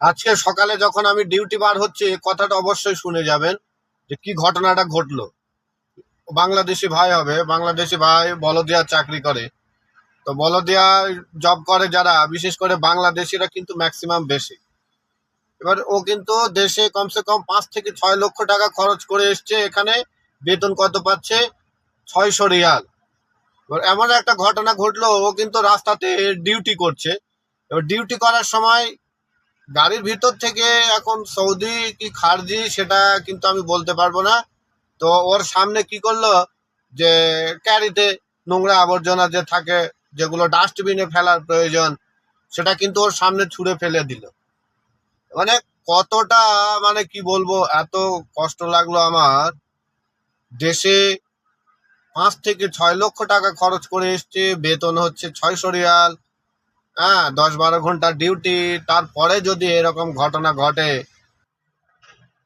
আজকে সকালে যখন আমি ডিউটি বার হচ্ছে কথাটা অবশ্যই শুনে যাবেন যে কি ঘটনাটা ঘটলো। বাংলাদেশি ভাই হবে, বাংলাদেশি ভাই বলদিয়া চাকরি করে। তো বলদিয়া জব করে যারা, বিশেষ করে বাংলাদেশিরা কিন্তু ম্যাক্সিমাম বেশি। এবার ও কিন্তু দেশে কমসে কম পাঁচ থেকে ছয় লক্ষ টাকা খরচ করে এসছে, এখানে বেতন কত পাচ্ছে? ছয়শো রিয়াল। এবার এমন একটা ঘটনা ঘটলো, ও কিন্তু রাস্তাতে ডিউটি করছে। এবার ডিউটি করার সময় গাড়ির ভিতর থেকে এখন সৌদি কি খারজি সেটা কিন্তু আমি বলতে পারব না। তো ওর সামনে কি করল? যে ক্যারিতে নোংরা আবর্জনা যে থাকে, যেগুলো ডাস্টবিনে ফেলার প্রয়োজন, সেটা কিন্তু ওর সামনে ছুঁড়ে ফেলে দিল। মানে কতটা মানে কি বলব, এত কষ্ট লাগল আমার। দেশে পাঁচ থেকে ছয় লক্ষ টাকা খরচ করে এসছে, বেতন হচ্ছে ছয়শো রিয়াল। হ্যাঁ দশ বারো ঘণ্টা ডিউটি তারপরে যদি এরকম ঘটনা ঘটে,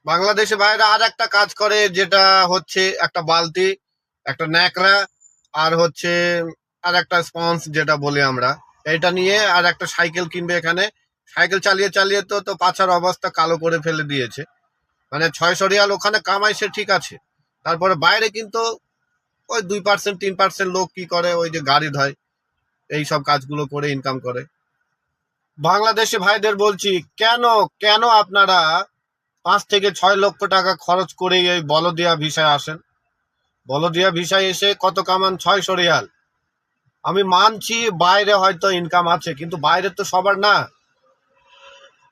বাংলাদেশে বাইরে আর একটা কাজ করে, যেটা হচ্ছে একটা বালতি, একটা ন্যাকড়া, আর হচ্ছে আর একটা স্পঞ্জ, যেটা বলি আমরা। এটা নিয়ে আর একটা সাইকেল কিনবে এখানে। সাইকেল চালিয়ে চালিয়ে তো তো পাছার অবস্থা কালো করে ফেলে দিয়েছে। মানে ছয়শো রিয়াল ওখানে কামাইছে ঠিক আছে। তারপরে বাইরে কিন্তু ওই দুই পার্সেন্ট তিন পার্সেন্ট লোক কি করে? ওই যে গাড়ি ধয়। এই সব কাজগুলো করে ইনকাম করে। বাংলাদেশি ভাইদের বলছি, কেন কেন আপনারা পাঁচ থেকে ছয় লক্ষ টাকা খরচ করে এই বলদিয়া ভিসায় আসেন? বলদিয়া ভিসায় এসে কত কামান? ছয়শো রিয়াল। আমি মানছি বাইরে হয়তো ইনকাম আছে, কিন্তু বাইরে তো সবার না।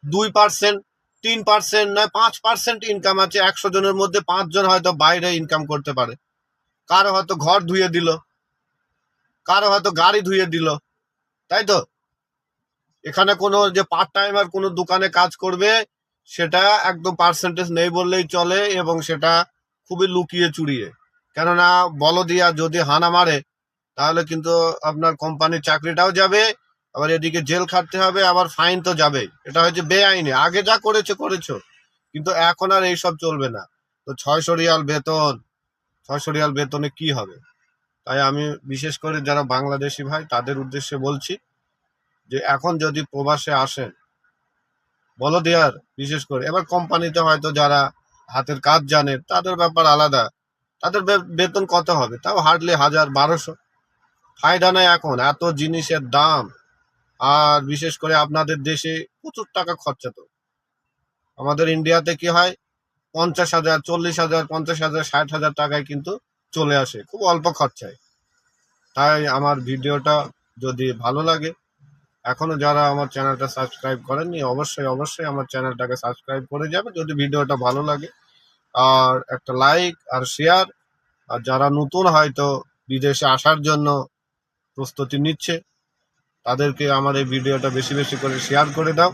দুই পার্সেন্ট তিন পার্সেন্ট নয়, পাঁচ পার্সেন্ট ইনকাম আছে, একশো জনের মধ্যে পাঁচজন হয়তো বাইরে ইনকাম করতে পারে। কারও হয়তো ঘর ধুয়ে দিল। কারও হয়তো গাড়ি ধুয়ে দিল, তাই তো? এখানে কোনো যে পার্ট টাইম আর কোনো দোকানে কাজ করবে, সেটা একদম পার্সেন্টেজ নেই বললেই চলে এবং সেটা খুবই লুকিয়ে চুরিয়ে। কেননা বলদিয়া যদি হানা মারে, তাহলে কিন্তু আপনার কোম্পানির চাকরিটাও যাবে, আবার এদিকে জেল খাটতে হবে, আবার ফাইন তো যাবে এটা হচ্ছে বেআইনি। আগে যা করেছ করেছ। কিন্তু এখন আর এইসব চলবে না। তো ছয়শো রিয়াল বেতন, ছয়শো রিয়াল বেতনে কি হবে? তাই আমি বিশেষ করে যারা বাংলাদেশি ভাই, তাদের উদ্দেশ্যে বলছি যে এখন যদি প্রবাসে আসেন, বলো দেয়ার, বিশেষ করে। এবার কোম্পানিতে হয়তো যারা হাতের কাজ জানে, তাদের ব্যাপার আলাদা। তাদের বেতন কত হবে? তাও হার্ডলি হাজার বারোশো। ফায়দা নেই এখন, এত জিনিসের দাম। আর বিশেষ করে আপনাদের দেশে প্রচুর টাকা খরচা তো। আমাদের ইন্ডিয়াতে কি হয়? পঞ্চাশ হাজার, চল্লিশ হাজার, পঞ্চাশ হাজার, ষাট হাজার টাকায় কিন্তু চলে আসে, খুব অল্প খরচায়। তাই আমার ভিডিওটা যদি ভালো লাগে, এখনও যারা আমার চ্যানেলটা সাবস্ক্রাইব করেননি, অবশ্যই অবশ্যই আমার চ্যানেলটাকে সাবস্ক্রাইব করে যাবে যদি ভিডিওটা ভালো লাগে। আর একটা লাইক আর শেয়ার, আর যারা নতুন হয়তো বিদেশে আসার জন্য প্রস্তুতি নিচ্ছে, তাদেরকে আমার এই ভিডিওটা বেশি বেশি করে শেয়ার করে দাও।